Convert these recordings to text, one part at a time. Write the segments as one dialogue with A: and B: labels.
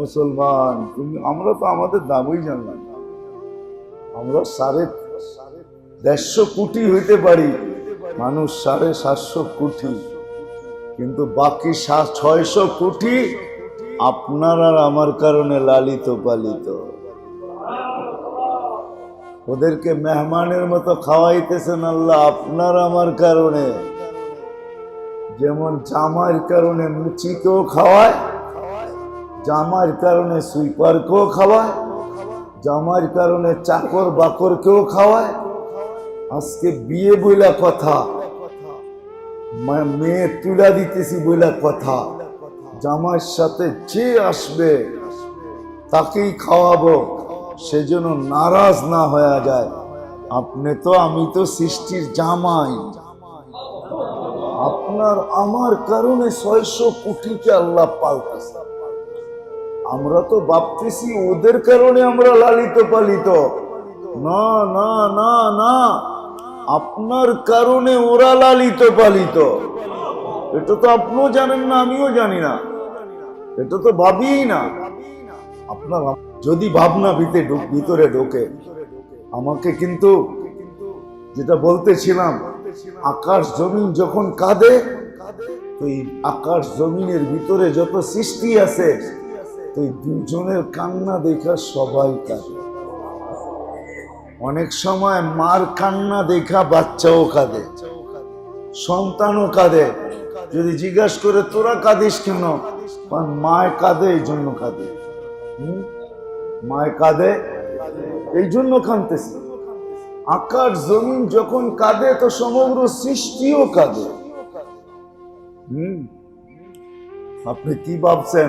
A: মুসলমান, তুমি, আমরা তো আমাদের দামই জানলাম আমরা সাড়ে দেড়শো কোটি হইতে পারি, মানুষ সাড়ে সাতশো কোটি। কিন্তু বাকি ছয়শো কোটি আপনার আর আমার কারণে লালিত, পালিত। ওদেরকে মেহমানের মতো খাওয়াইতেছেন আল্লাহ, আপনার আমার কারণে। যেমন জামার কারণে মুচিকেও খাওয়ায় জামার কারণে সুইপারকেও খাওয়ায়, জামার কারণে চাকর বাকরকেও খাওয়ায়। আজকে বিয়ে বইলা কথা মেয়ে তুলা দিতেছি বইলা কথা। জামার সাথে যে আসবে, তাকেই খাওয়াবো, সেজন্য নারাজ না হয়ে যায়। আপনি তো, আমি তো সৃষ্টির জামাই। আপনার আমার কারণে ছয়শো কোটিকে আল্লাহ পাল্টাছে আমরা তো ভাবতেছি ওদের কারণে আমরা লালিত পালিত। না না না না। আপনার কারণে ওরা লালিত পালিত। এটা তো আপনিও জানেন না, আমিও জানি না। এটা তো ভাবিই না। আপনার যদি ভাবনা ঢুক- ভিতরে ঢোকে, আমাকে কিন্তু যেটা বলতেছিলাম, আকাশ জমিন যখন কাঁদে, তো এই আকাশ জমিনের ভিতরে যত সৃষ্টি আছে তো দুজনের কান্না দেখা সবাই কাঁদে। অনেক সময় মার কান্না দেখা বাচ্চাও কাঁদে। সন্তানও কাঁদে। যদি জিজ্ঞাসা করে, তোরা কাঁদিস কেন? মায় কাঁদে, এই জন্য কাঁদে? মায় কাঁদে, এই জন্য কাঁদতেছে। আকাশ জমিন যখন কাঁদে, তো সমগ্র সৃষ্টিও কাঁদে। হুম? আপনি কি ভাবছেন?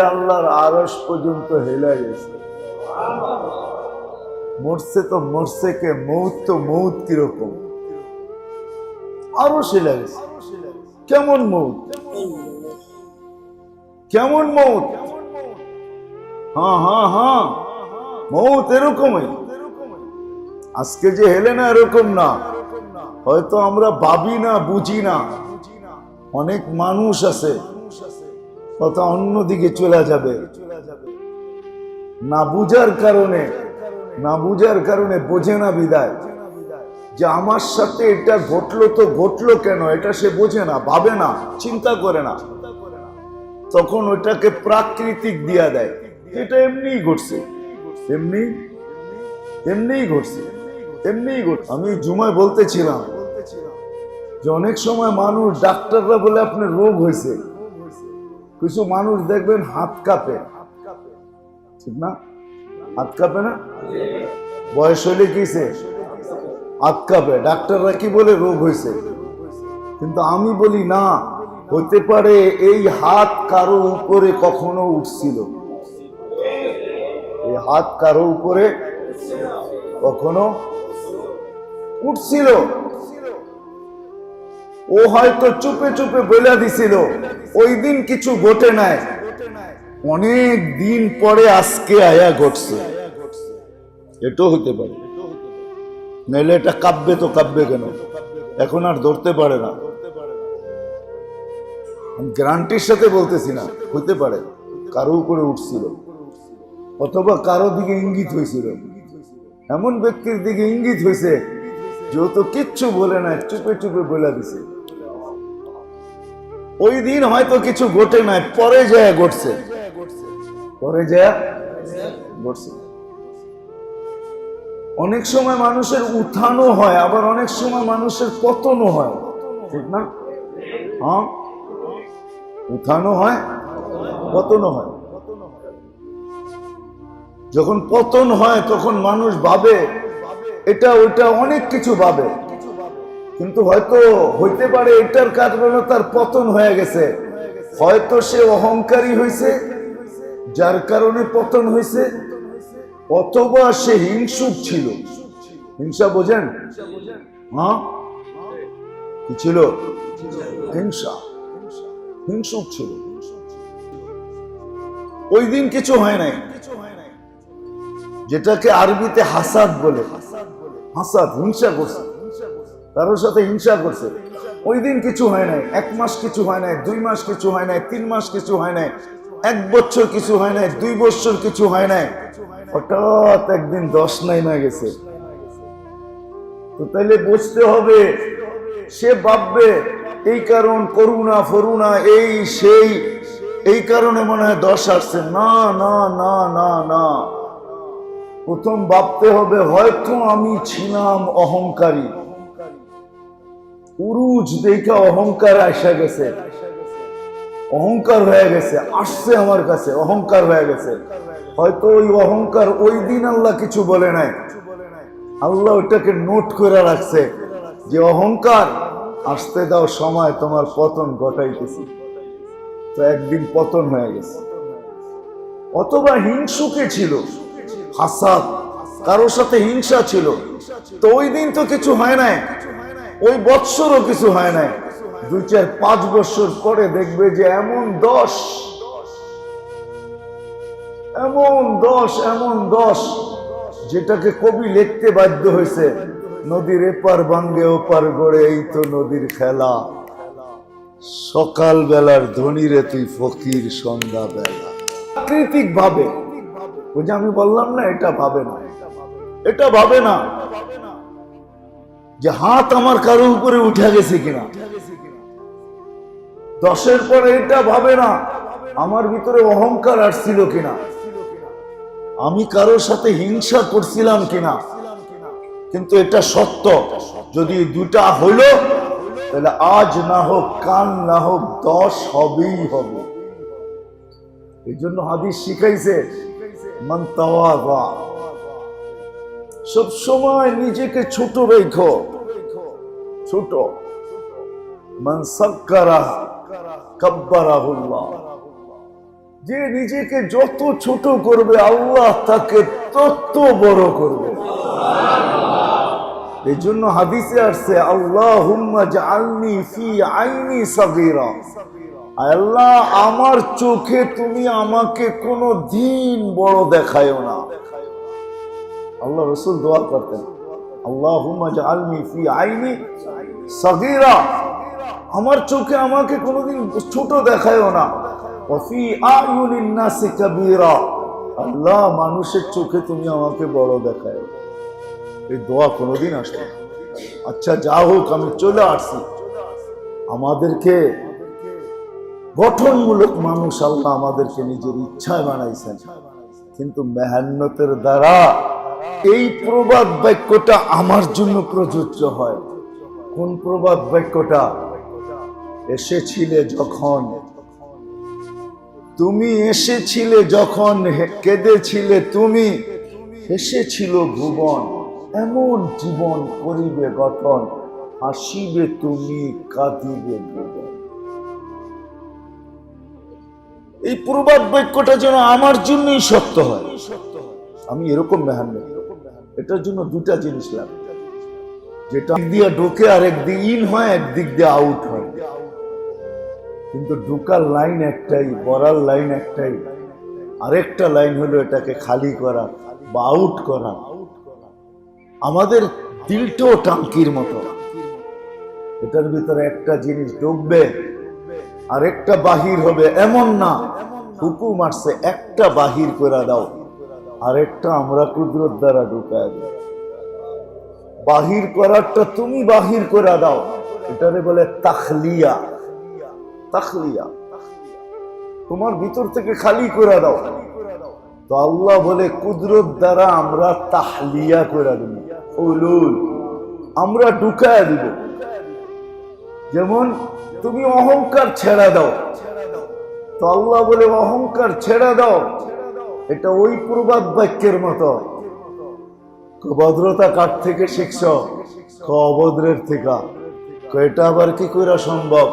A: আল্লাহর পর্যন্ত গেছে। মরছে তো মরছে কে মৌত তো মৌত কীরকম? আরও কেমন মৌত কেমন মৌত হ্যাঁ হ্যাঁ হ্যাঁ। মৌত এরকমই। আজকে যে হেলে না এরকম না। হয়তো আমরা ভাবি না, বুঝি না। অনেক মানুষ আছে, কথা অন্যদিকে চলে যাবে। না বুঝার কারণে, না বুঝার কারণে বোঝে না বিদায়। যে আমার সাথে এটা ঘটলো তো ঘটলো কেন, এটা সে বোঝে না, ভাবে না, চিন্তা করে না। তখন ওটাকে প্রাকৃতিক দিয়া দেয়। এটা এমনিই ঘটছে। এমনি, এমনিই ঘটছে। এমনিই ঘটছে। আমি জুমায় বলতেছিলাম যে অনেক সময় মানুষ ডাক্তাররা বলে আপনার রোগ হয়েছে। কিছু মানুষ দেখবেন হাত কাঁপে। ঠিক না? হাত কাঁপে না? বয়স হইলে কিসে হাত কাঁপে। ডাক্তাররা কি বলে রোগ হয়েছে? কিন্তু আমি বলি না, হতে পারে এই হাত কারও উপরে কখনো উঠছিল। এই হাত কারও উপরে কখনো উঠছিল। ও হয়তো চুপে চুপে বলে দিছিল, ওই দিন কিছু ঘটে নাই। অনেক দিন পরে আজকে আয়া ঘটছে। এটাও হতে পারে। নাহলে এটা কাব্যে তো কাব্যে কেন? এখন আর ধরতে পারে না। আমি গ্যারান্টির সাথে বলতেছি না হতে পারে। কারও উপরে উঠছিল। অথবা কারও দিকে ইঙ্গিত হয়েছিল এমন ব্যক্তির দিকে ইঙ্গিত হয়েছে যেহেতু কিচ্ছু বলে না চুপে চুপে বলে দিছে। ওই দিন হয়তো কিছু ঘটে নাই, পরে যায় ঘটছে। পরে যায় ঘটছে। অনেক সময় মানুষের উত্থানও হয়, আবার অনেক সময় মানুষের পতনও হয়। ঠিক না? হ্যাঁ? উত্থানও হয়, পতনও হয়। যখন পতন হয়, তখন মানুষ ভাবে এটা ওটা অনেক কিছু ভাবে। কিন্তু হয়তো হইতে পারে এটার কারণে তার পতন হয়ে গেছে। হয়তো সে অহংকারী হয়েছে যার কারণে পতন হয়েছে অথবা সে হিংসুক ছিল। হিংসা বোঝেন? হ্যাঁ? কি ছিল? হিংসা। হিংসুক ছিল। ওই দিন কিছু হয় নাই। যেটাকে আরবিতে হাসাদ বলে। হাসাদ, হিংসা করছে। কারোর সাথে হিংসা করছে। ওই দিন কিছু হয় নাই, এক মাস কিছু হয় নাই, দুই মাস কিছু হয় নাই, তিন মাস কিছু হয় নাই, এক বছর কিছু হয় নাই, দুই বছর কিছু হয় নাই। হঠাৎ একদিন দশ নাই না গেছে। তো তাইলে বুঝতে হবে, সে ভাববে, এই কারণ করুণা, ফরুণা, এই, সেই, এই কারণে মনে হয় দশ আসছে। না না না না না। প্রথম ভাবতে হবে, হয়তো আমি ছিলাম অহংকারী। উরুজ দেখে অহংকার আসা গেছে। অহংকার হয়ে গেছে, আসছে আমার কাছে, অহংকার হয়ে গেছে। হয়তো ওই অহংকার ওই দিন আল্লাহ কিছু বলে নাই। আল্লাহ ওটাকে নোট করে রাখছে যে অহংকার, আসতে দাও সময়, তোমার পতন ঘটাইতেছি। তো একদিন পতন হয়ে গেছে। অথবা হিংসুকে ছিল, হাসাদ, কারোর সাথে হিংসা ছিল। তো ওই দিন তো কিছু হয় নাই। ওই বৎসরও কিছু হয় নাই। দুই চার পাঁচ বছর পরে দেখবে যে এমন দশ এমন দশ এমন দশ, যেটাকে কবি লিখতে বাধ্য হয়েছে। নদীর এপার ভাঙ্গে, ওপার গড়ে, এই তো নদীর খেলা। সকাল বেলার ধনীরে তুই ফকির সন্ধ্যা বেলা প্রাকৃতিক ভাবে। ওই যে আমি বললাম না, এটা ভাবে না। এটা ভাবে না। যে হাত আমার কারও উপরে উঠে গেছে কিনা? দশের পরে এটা ভাবে না, আমার ভিতরে অহংকার আসছিল কিনা? আমি কারোর সাথে হিংসা করছিলাম কিনা? কিন্তু এটা সত্য, যদি দুটা হলো তাহলে আজ না হোক, কাল না হোক, দশ হবেই হবে। এই জন্য হাদিস শিখাইছে, মান তাওয়াদা সব সময় নিজেকে ছোট রেখো। ছোট। যে নিজেকে যত ছোট করবে, আল্লাহ তাকে তত বড় করবে। এই জন্য হাদিসে আসছে আল্লাহ জাআলনি ফি আইনি সাগীরা। আল্লাহ, আমার চোখে তুমি আমাকে কোনো দিন বড় দেখায়ও না। আল্লাহ রসুল দোয়া করতেন। আমার চোখে আমাকে কোনোদিন ছোট দেখায়ও না। আল্লাহ মানুষের চোখে তুমি আমাকে বড় দেখায় এই দোয়া কোনোদিন আসবে আচ্ছা যা হোক, আমি চলে আসছি। আমাদেরকে গঠনমূলক মানুষ আল্লাহ আমাদেরকে নিজের ইচ্ছায় বানাইছেন। কিন্তু মেহান্নতের দ্বারা এই প্রবাদ বাক্যটা আমার জন্য প্রযোজ্য হয়। কোন প্রবাদ বাক্যটা? এসেছিলে যখন। তুমি এসেছিলে যখন কেঁদেছিলে তুমি। এসেছিল ভুবন, এমন জীবন করিবে গঠন, হাসিবে তুমি, কাঁদিবে এই প্রবাদ বাক্যটা যেন আমার জন্যই সত্য হয়। আমি এরকম মেহান্ন এটার জন্য দুটা জিনিস লাগে। যেটা দিয়ে ঢোকে আর একদিক ইন হয় একদিক দিয়ে আউট হয়। কিন্তু ঢোকার লাইন একটাই, বড়ার লাইন একটাই। আরেকটা লাইন হলো এটাকে খালি করা বা আউট করা। আমাদের দিলটাও টাঙ্কির মতো। এটার ভিতরে একটা জিনিস ঢুকবে আর একটা বাহির হবে, এমন না। হুকুম আসছে, একটা বাহির করে দাও। আর একটা আমরা কুদরত দ্বারা ঢুকায় দিই বাহির করারটা তুমি বাহির করে দাও। এটারে বলে তাখলিয়া। তাখলিয়া। তোমার ভিতর থেকে খালি করে দাও। তো আল্লাহ বলে, কুদরত দ্বারা আমরা তাহলিয়া করে দিব। উলুল। আমরা ঢুকায় দিব। যেমন তুমি অহংকার ছেড়া দাও। তো আল্লাহ বলে, অহংকার ছেড়া দাও। এটা ওই প্রবাদ বাক্যের মতো। ভদ্রতা কার থেকে শিখছ? ক অভদ্রের থেকে এটা আবার কি করে সম্ভব?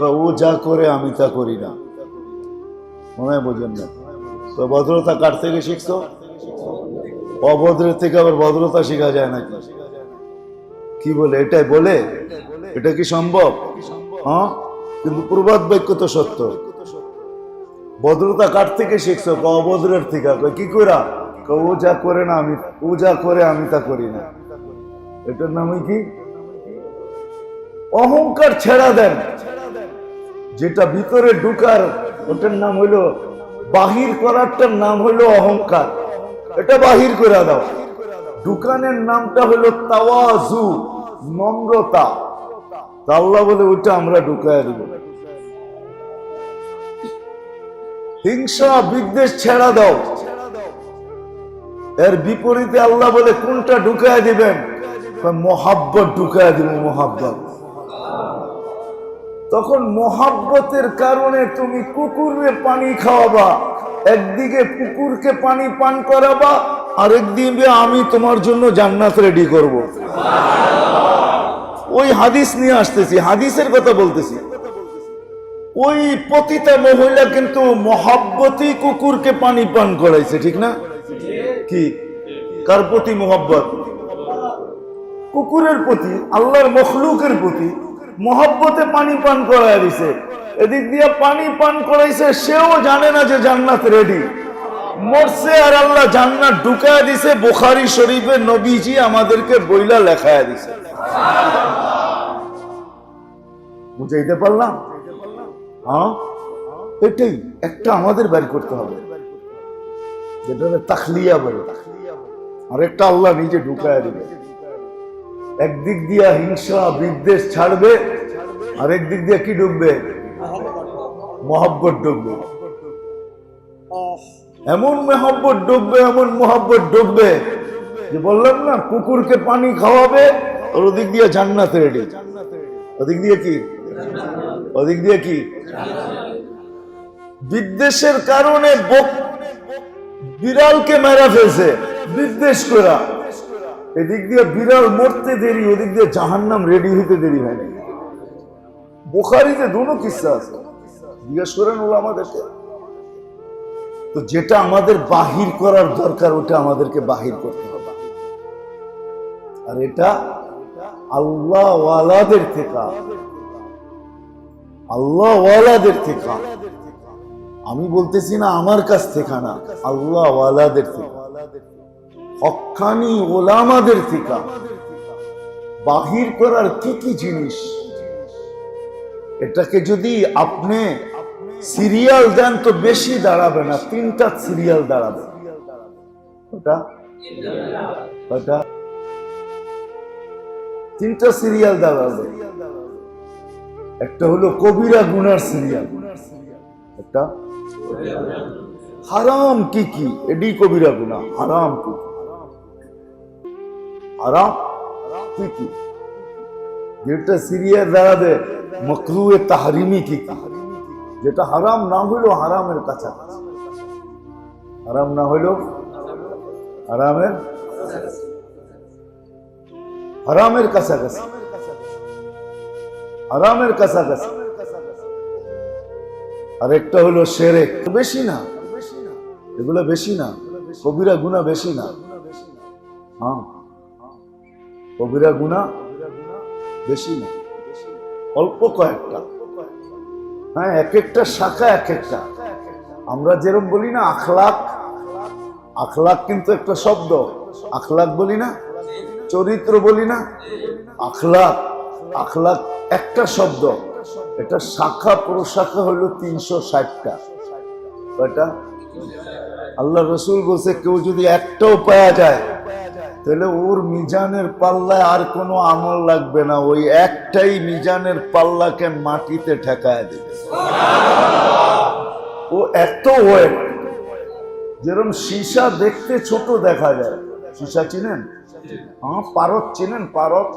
A: ও যা করে আমি তা করি না। মনে হয় বোঝেন না। তো ভদ্রতা কার থেকে শিখছো? অভদ্রের থেকে আবার ভদ্রতা শেখা যায় নাকি? কি বলে? এটাই বলে? এটা কি সম্ভব? হ্যাঁ? কিন্তু প্রবাদ বাক্য তো সত্য। ভদ্রতা কার থেকে শিখছো? ক অভদ্রের থেকে। কি করা ও যা করে না, আমি ও যা করে, আমি তা করি না। এটার নামই কি? অহংকার ছেড়া দেন। যেটা ভিতরে ঢুকার, ওটার নাম হইল, বাহির করারটার নাম হইল অহংকার। এটা বাহির করে দাও। দোকানের নামটা হলো তাওয়াজু, নম্রতা। আল্লাহ বলে, ওইটা আমরা ঢুকায় দিব। হিংসা, বিদ্বেষ ছেড়া দাও। এর বিপরীতে আল্লাহ বলে, কোনটা ঢুকায় দিবেন? মহাব্বত ঢুকায় দিব, মহাব্বত। তখন মহাব্বতের কারণে তুমি কুকুরে পানি খাওয়াবা, একদিকে কুকুরকে পানি পান করাবা আরেকদিকে আমি তোমার জন্য জান্নাত রেডি করব। ওই হাদিস নিয়ে আসতেছি, হাদিসের কথা বলতেছি। ওই পতিতা মহিলা কিন্তু মহাব্বতই কুকুরকে পানি পান করাইছে, ঠিক না? কি? কার প্রতি মোহাব্বত? কুকুরের প্রতি, আল্লাহর মখলুকের প্রতি মহাব্বতে পানি পান করায় দিছে। এদিক দিয়ে পানি পান করাইছে, সেও জানে না যে জান্নাত রেডি মরছে আর আল্লাহ জান্নাত ঢুকায় দিছে, বুখারি শরীফের নবীজি আমাদেরকে বইলা লেখায় দিছে। বুঝাইতে পারলাম? এটাই একটা আমাদের বের করতে হবে। যেটা হলো তাখলিয়া বলে আর একটা আল্লাহ নিজে ঢুকায় দিবে। একদিক দিয়া হিংসা, বিদ্বেষ ছাড়বে আর একদিক দিয়ে কি ডুববে মহব্বত ডুববে এমন মহব্বত ডুববে এমন মহব্বত ডুববে যে বললাম না, কুকুরকে পানি খাওয়াবে, আর ওদিক দিয়ে জান্নাত রেডি ওদিক দিয়ে কি? ওদিক দিয়ে কি? বিদ্বেষের কারণে বিড়ালকে মেরা ফেলছে। বিদ্বেষ করা। এদিক দিয়ে বিড়াল মরতে দেরি, ওদিক দিয়ে জাহান্নাম রেডি হইতে দেরি হয় না। বোখারিতে দুটো কিস্সা আছে। জিজ্ঞেস করেন ওলা আমাদেরকে তো যেটা আমাদের বাহির করার দরকার, ওটা আমাদেরকে বাহির করতে হবে। আর এটা আল্লাহওয়ালাদের থেকে। আল্লাহ ওয়ালাদের থেকে। আমি বলতেছি না আমার কাছ থেকে না, আল্লাহ ওয়ালাদের থেকে। হকানি ওলামাদের থেকে। বাহির করার কি কি জিনিস? এটাকে যদি আপনি সিরিয়াল দেন তো বেশি দাঁড়াবে না, তিনটা সিরিয়াল দাঁড়াবে। ওটা তিনটা সিরিয়াল দাঁড়াবে। একটা হলো কবিরা গুনার সিরিয়াল। একটা? হারাম কি কি? এডি কবিরা গুনা, হারাম কি হারাম কি কি? যেটা সিরিয়াল দাঁড়াবে মকরুয়ে তাহারিমি কি কি? যেটা হারাম না হইল হারামের কাছাকাছি। হারাম না হইল হারামের হারামের কাছাকাছি। হারামের কাছাকাছি। আর একটা হলো সেরেক। বেশি না। এগুলো বেশি না। কবিরা গুণা বেশি না। হ্যাঁ। কবিরা গুণা বেশি না। অল্প কয়েকটা। হ্যাঁ এক একটা শাখা এক একটা আমরা যেরকম বলি না আখলাক আখলাক কিন্তু একটা শব্দ। আখলাক বলি না, চরিত্র বলি না, আখলাক। আখলাক, একটা শব্দ। এটা শাখা, প্রশাখা হলো তিনশো ষাটটা। কয়টা? আল্লাহ রসুল বলছে, কেউ যদি একটাও পাওয়া যায়, তাহলে ওর মিজানের পাল্লায় আর কোনো আমল লাগবে না। ওই একটাই মিজানের পাল্লাকে মাটিতে ঠেকায় দেবে। ও এত ওয়েট। যেরকম সীসা দেখতে ছোট দেখা যায়। সীসা চিনেন? হ্যাঁ পারত চিনেন? পারত?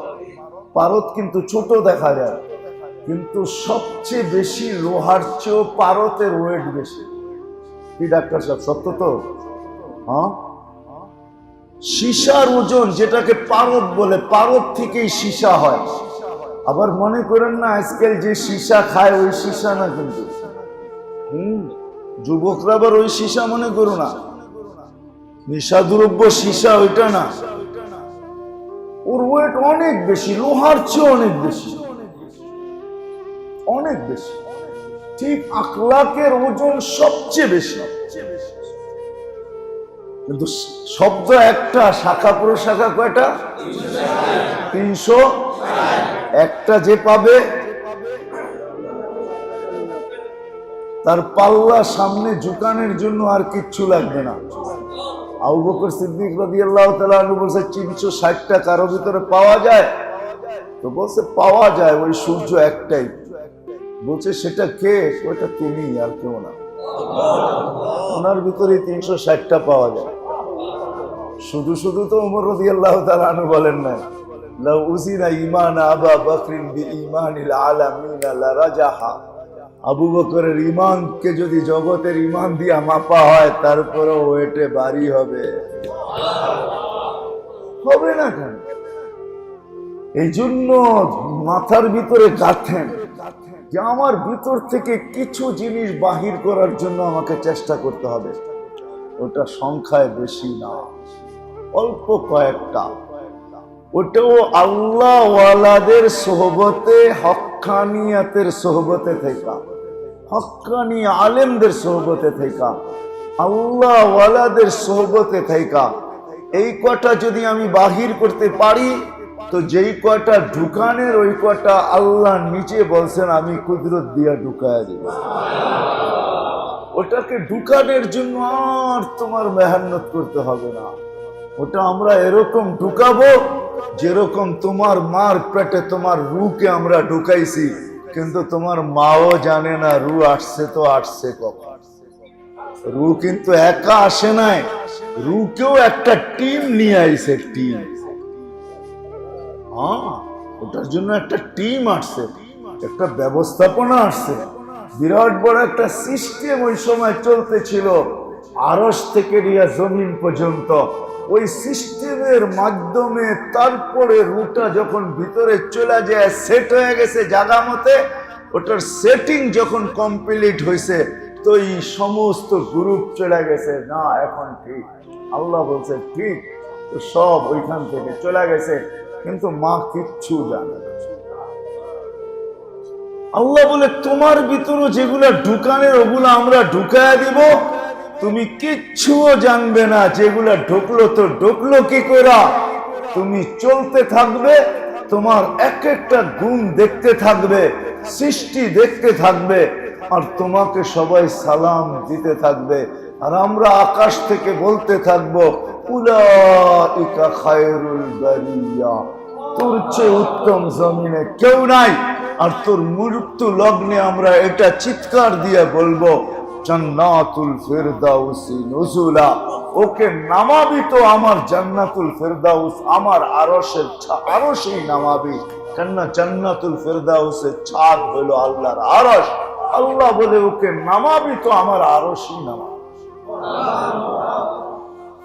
A: পারত কিন্তু ছোট দেখা যায়। কিন্তু সবচেয়ে বেশি লোহার চেয়েও পারতের ওয়েট বেশি। কি ডাক্তার সাহেব, সত্য তো? হ্যাঁ? সীসার ওজন যেটাকে পারদ বলে, পারদ থেকেই সীসা হয়। আবার মনে করেন না আজকাল যে সীসা খায়, ওই সীসা না কিন্তু। হুম? যুবকরা আবার ওই সীসা মনে করো না। নেশা দ্রব্য সীসা ওইটা না। ওর ওয়েট অনেক বেশি, লোহার চেয়ে অনেক বেশি। অনেক বেশি। ঠিক আখলাকের ওজন সবচেয়ে বেশি। কিন্তু শব্দ একটা, শাখা প্রশাখা কয়টা? তিনশো। একটা যে পাবে, তার পাল্লা সামনে ঝুকানোর জন্য আর কিচ্ছু লাগবে না। আবু সিদ্দিক তাআলা আনহু বলছে তিনশো ষাটটা কারও ভিতরে পাওয়া যায়? তো বলছে, পাওয়া যায়, ওই সূর্য একটাই। বলছে, সেটা কে? ওটা তুমি আর কেউ না। ওনার ভিতরে তিনশো ষাটটা পাওয়া যায়। শুধু শুধু তো উমর রদি আল্লাহ তালু বলেন না লাউ উজিনা ইমান আবা বকরিন বি ইমানিল আলামিনা লারাজাহা আবু বকরের ইমানকে যদি জগতের ইমান দিয়া মাপা হয় তারপরে ওয়েটে বাড়ি হবে। হবে না কেন? এই জন্য মাথার ভিতরে গাথেন যে আমার ভিতর থেকে কিছু জিনিস বাহির করার জন্য আমাকে চেষ্টা করতে হবে। ওটা সংখ্যায় বেশি না, অল্প কয়েকটা। ওটাও আল্লাহ ওয়ালাদের সোহবতে হক্কানিয়াতের সোহবতে থেকে। হক্কানি আলেমদের সোহবতে থেকে। আল্লাহ ওয়ালাদের সোহবতে থেকে। এই কটা যদি আমি বাহির করতে পারি, তো যেই কয়টা ঢুকানের, ওই কয়টা আল্লাহ নিচে বলছেন, আমি কুদরত দিয়া ঢুকায় দিব। ওটাকে ঢুকানোর জন্য আর তোমার মেহনত করতে হবে না। ওটা আমরা এরকম ঢুকাবো যেরকম তোমার মার পেটে তোমার রুকে আমরা ঢুকাইছি, কিন্তু তোমার মাও জানে না, রু আসছে তো আসছে কখন। রু কিন্তু একা আসে নাই, রুকেও একটা টিম নিয়ে আইছে টিম। হ্যাঁ ওটার জন্য একটা টিম আসছে, একটা ব্যবস্থাপনা আসছে। বিরাট বড় একটা সিস্টেম ওই সময় চলতেছিল আরস থেকে নিয়ে জমিন পর্যন্ত। ওই সিস্টেমের মাধ্যমে তারপরে রুটা যখন ভিতরে চলে যায় সেট হয়ে গেছে জায়গা মতে ওটার সেটিং যখন কমপ্লিট হয়েছে তো এই সমস্ত গ্রুপ চলে গেছে। না, এখন ঠিক। আল্লাহ বলছে, ঠিক, তো সব ওইখান থেকে চলে গেছে। কিন্তু মা কিচ্ছু জানে আল্লাহ বলে, তোমার ভিতরে যেগুলা ঢুকানের, ওগুলো আমরা ঢুকায় দিব। তুমি কিচ্ছুও জানবে না, যেগুলা ঢুকলো তো ঢুকলো কি করা? তুমি চলতে থাকবে, তোমার এক একটা গুণ দেখতে থাকবে, সৃষ্টি দেখতে থাকবে, আর তোমাকে সবাই সালাম দিতে থাকবে। আর আমরা আকাশ থেকে বলতে থাকব তোর চেয়ে উত্তম জমিনে কেউ নাই, আর তোর মৃত্যু লগ্নে আমরা এটা চিৎকার দিয়ে বলব জান্নাতুল ফেরদাউসি নজুলা। ওকে নামাবি তো আমার জান্নাতুল ফেরদাউস, আমার নামাবি। কেননা জান্নাতুল ফেরদাউসের ছাদ হলো আল্লাহর আল্লাহ বলে, ওকে নামাবি তো আমার নামাবি।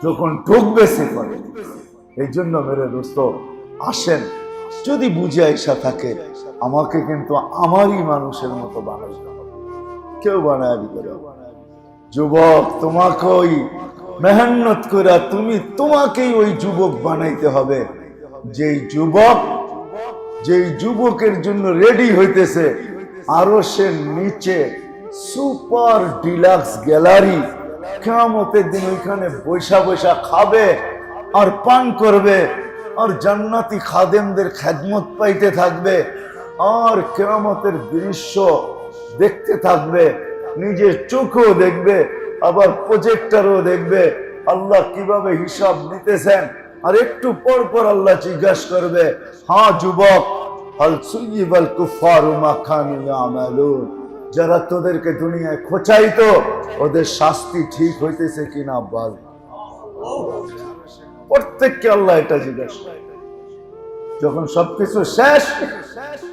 A: যখন ঢুকবে সে করে এই জন্য মেরে দোস্ত, আসেন। যদি বুঝে আইসা থাকে, আমাকে কিন্তু আমারই মানুষের মতো বানাইতে হবে। কেউ বানায় দিতে যুবক তোমাকে ওই মেহনত করে তুমি তোমাকেই ওই যুবক বানাইতে হবে। যেই যুবক, যেই যুবকের জন্য রেডি হইতেছে, আরও সে নিচে সুপার ডিলাক্স গ্যালারি কেমতের দিন ওইখানে বৈশা বৈশা খাবে আর পান করবে আর জান্নাতি খাদেমদের খেদমত পাইতে থাকবে। আর কেরামতের দৃশ্য দেখতে থাকবে, নিজের চোখও দেখবে, আবার প্রজেক্টরও দেখবে, আল্লাহ কীভাবে হিসাব নিতেছেন আর একটু পর পর আল্লাহ জিজ্ঞাসা করবে হ্যাঁ যুবক যারা তোদেরকে দুনিয়ায় খোঁচাইতো, ওদের শাস্তি ঠিক হইতেছে কিনা বল প্রত্যেককে আল্লাহ এটা জিজ্ঞাসা যখন সবকিছু শেষ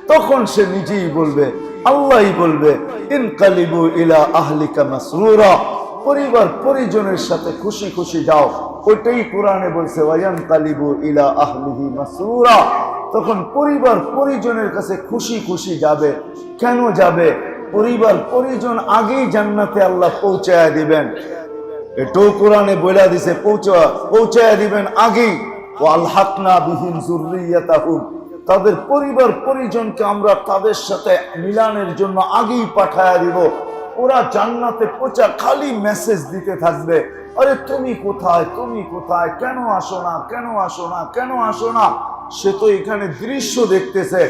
A: তখন সে নিজেই বলবে, আল্লাহই বলবে ইনকালিবু ইলা আহলিকা মাসরুরা। পরিবার, পরিজনের সাথে খুশি খুশি যাও। ওইটাই কোরআনে বলছে, ওয়ায়ান কালিবু ইলা আহলিহি মাসরুরা। তখন পরিবার, পরিজনের কাছে খুশি খুশি যাবে। কেন যাবে? পরিবার, পরিজন আগেই জান্নাতে আল্লাহ পৌঁছায় দিবেন। এটাও কোরআনে বইলা দিছে, পৌঁছা, পৌঁছায় দিবেন আগেই। ও আল্লাহনা বিহীন জুরিয়াতাহুম তাদের পরিবার পরিজনকে আমরা তাদের সাথে মিলানের জন্য আগেই পাঠায়া দিব। ওরা জান্নাতে পৌঁছা খালি মেসেজ দিতে থাকবে। আরে তুমি কোথায়? তুমি কোথায়? কেন আসো না? কেন আসো না? কেন আসো না? সে তো এখানে দৃশ্য দেখতেছে।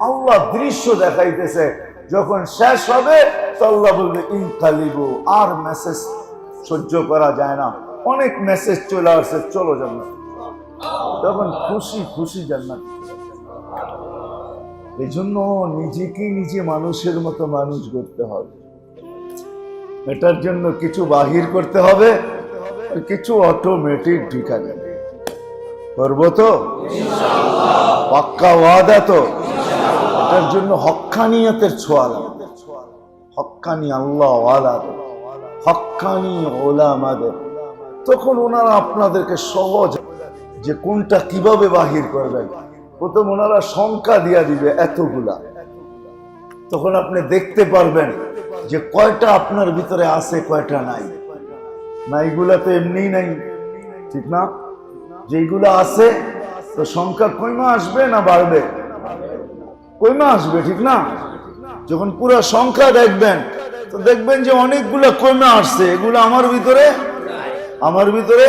A: আল্লাহ দৃশ্য দেখাইতেছে। যখন শেষ হবে, তো আল্লাহ বলবে ইনকালিবু আর মেসেজ সহ্য করা যায় না। অনেক মেসেজ চলে আসছে। চলো জান্নাত। তখন খুশি খুশি জান্নাত। এই জন্য নিজেকে নিজে মানুষের মতো মানুষ করতে হবে। এটার জন্য কিছু বাহির করতে হবে কিছু অটোমেটিক ঢুকা যাবে করব তো? পাক্কা ওয়াদা তো? এটার জন্য হক্কানিয়তের ছোঁয়া লাগবে হক্কানি আল্লাহ ওয়ালাদের হক্কানি ওলামাদের তখন ওনারা আপনাদেরকে সহজ যে কোনটা কীভাবে বাহির করবেন? প্রথম ওনারা সংখ্যা দিয়া দিবে এতগুলা। তখন আপনি দেখতে পারবেন যে কয়টা আপনার ভিতরে আছে, কয়টা নাই। নাইগুলা তো এমনি নাই। ঠিক না? যেগুলো আছে, তো সংখ্যা কইমা আসবে না বাড়বে? কইমা আসবে, ঠিক না? যখন পুরো সংখ্যা দেখবেন, তো দেখবেন যে অনেকগুলো কমে আসছে। এগুলো আমার ভিতরে? আমার ভিতরে?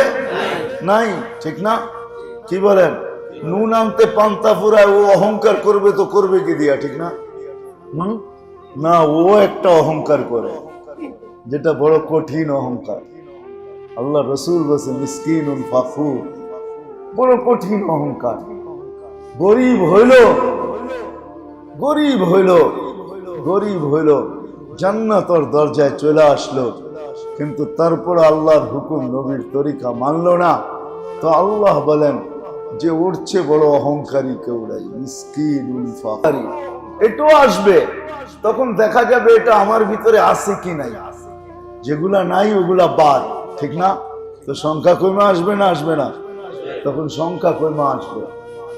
A: নাই। ঠিক না? কি বলেন? নুন আনতে পান্তা ফুরায় ও অহংকার করবে তো করবে কি দিয়া, ঠিক না? হুম? না, ও একটা অহংকার করে, যেটা বড় কঠিন অহংকার। আল্লাহ রসুল বসে বড় কঠিন অহংকার। গরিব হইল গরিব হইল গরিব হইল, জান্নাতর দরজায় চলে আসলো। কিন্তু তারপর আল্লাহর হুকুম, নবীর তরিকা মানল না। তো আল্লাহ বলেন যে উঠছে বড় অহংকারী মিসকিন এটাও আসবে। তখন দেখা যাবে এটা আমার ভিতরে আছে কি নাই। যেগুলা নাই, ওগুলা বাদ। ঠিক না? তো সংখ্যা কমে আসবে না আসবে না? তখন সংখ্যা কমে আসবে।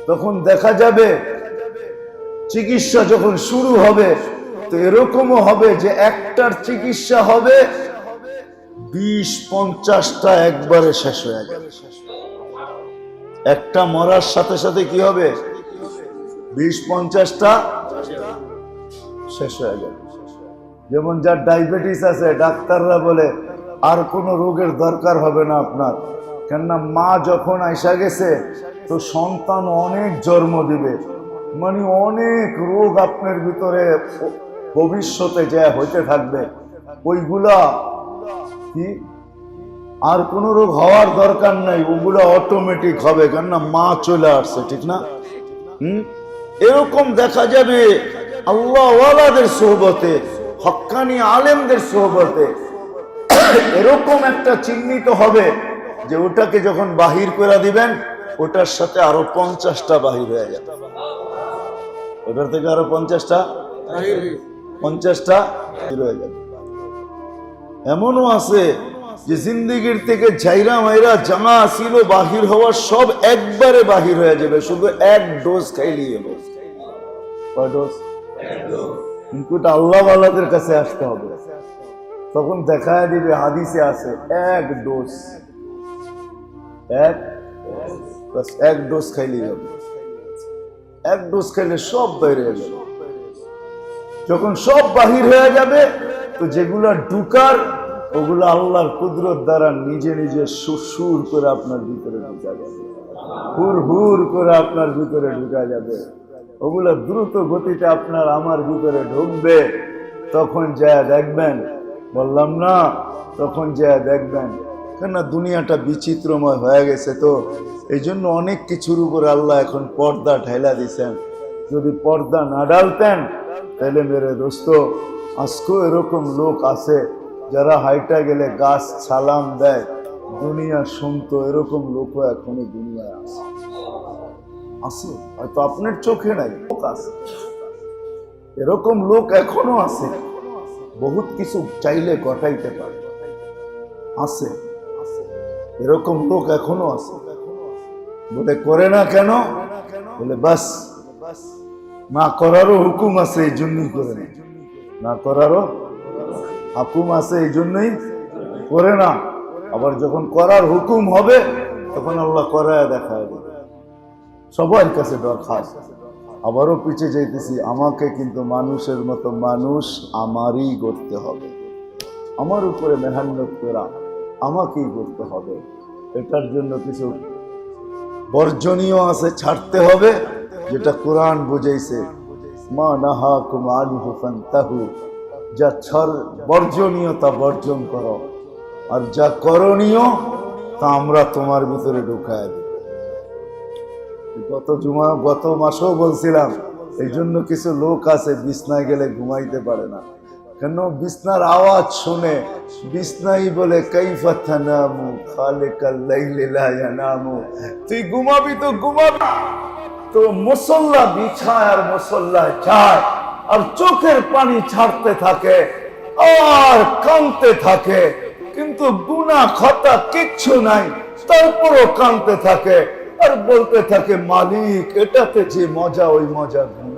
A: তখন দেখা যাবে চিকিৎসা যখন শুরু হবে, তো এরকমও হবে যে একটার চিকিৎসা হবে, বিশ, পঞ্চাশটা একবারে শেষ হয়ে যাবে। একটা মরার সাথে সাথে কি হবে? বিশ পঞ্চাশটা শেষ হয়ে যাবে। যেমন যার ডায়াবেটিস আছে, ডাক্তাররা বলে, আর কোনো রোগের দরকার হবে না আপনার। কেননা মা যখন আইসা গেছে, তো সন্তান অনেক জন্ম দিবে। মানে অনেক রোগ আপনার ভিতরে ভবিষ্যতে যা হইতে থাকবে, ওইগুলা কি আর কোনো রোগ হওয়ার দরকার নাই ওগুলো অটোমেটিক হবে কেননা মা চলে আসছে ঠিক না? হুম? এরকম দেখা যাবে আল্লাহ ওয়ালাদের সোহবতে হক্কানি আলেমদের সোহবতে এরকম একটা চিহ্নিত হবে যে ওটাকে যখন বাহির করে দিবেন ওটার সাথে আরও পঞ্চাশটা বাহির হয়ে যাবে। ওটার থেকে আরও পঞ্চাশটা পঞ্চাশটা হয়ে যাবে। এমনও আছে যে জিন্দিগির থেকে ঝাইরা মাইরা জামা আসিল, বাহির হওয়ার সব একবারে বাহির হয়ে যাবে। শুধু এক ডোজ খাইলি ডোজ কিন্তু আল্লাহওয়ালাদের কাছে আসতে হবে। তখন দেখা দিবে, হাদিসে আছে, এক ডোজ এক এক ডোজ খাইলেই হবে। এক ডোজ খাইলে সব বাইরে যাবে। যখন সব বাহির হয়ে যাবে, তো যেগুলা ঢুকার ওগুলো আল্লাহর কুদরত দ্বারা নিজে নিজে সুর করে আপনার ভিতরে ঢুকা যাবে। হুর হুর করে আপনার ভিতরে ঢুকা যাবে। ওগুলো দ্রুত গতিতে আপনার আমার ভিতরে ঢুকবে। তখন যা দেখবেন, বললাম না, তখন যা দেখবেন। কেননা দুনিয়াটা বিচিত্রময় হয়ে গেছে তো। এই জন্য অনেক কিছুর উপরে আল্লাহ এখন পর্দা ঠেলা দিছেন। যদি পর্দা না ডালতেন তাহলে মেরে দোস্ত, আজকেও এরকম লোক আছে। যারা হাইটা গেলে গাছ সালাম দেয়, দুনিয়া শুনতো এরকম লোকও এখনও দুনিয়ায় আছে। আছে, হয়তো আপনার চোখে নাই, লোক আছে। এরকম লোক এখনও আছে। বহুত কিছু চাইলে ঘটাইতে পারে। আছে। এরকম লোক এখনও আছে। বলে, করে না কেন? বলে, বাস, না করারও হুকুম আছে এই জন্যই করে না করারও হুকুম আছে এই জন্যই করে না। আবার যখন করার হুকুম হবে, তখন আল্লাহ করায় দেখায় সবার কাছে দরখাস্ত। আবারও পিছিয়ে যাইতেছি, আমাকে কিন্তু মানুষের মতো মানুষ আমারই করতে হবে। আমার উপরে মেহান্নত করা আমাকেই করতে হবে। এটার জন্য কিছু বর্জনীয় আছে, ছাড়তে হবে, যেটা কোরআন বুঝাইছে। মা নাহা কুমানহু ফান্তাহু। যা ছাড় বর্জনীয় তা বর্জন করো। আর যা করণীয় তা আমরা তোমার ভিতরে ঢুকায় দিই গত জুমা, গত মাসেও বলছিলাম এই জন্য কিছু লোক আছে, বিছনায় গেলে ঘুমাইতে পারে না। কেন? বিছনার আওয়াজ শুনে, বিছনাই বলে, কাইফা নামু খালে নামু তুই ঘুমাবি তো ঘুমাবি। তো মুসল্লা বিছায় আর মুসল্লা যায়। আর চোখের পানি ছাড়তে থাকে, আর কানতে থাকে। কিন্তু গুনা খতা কিচ্ছু নাই, তারপরও কানতে থাকে আর বলতে থাকে, মালিক, এটাতে যে মজা, ওই মজা ঘুম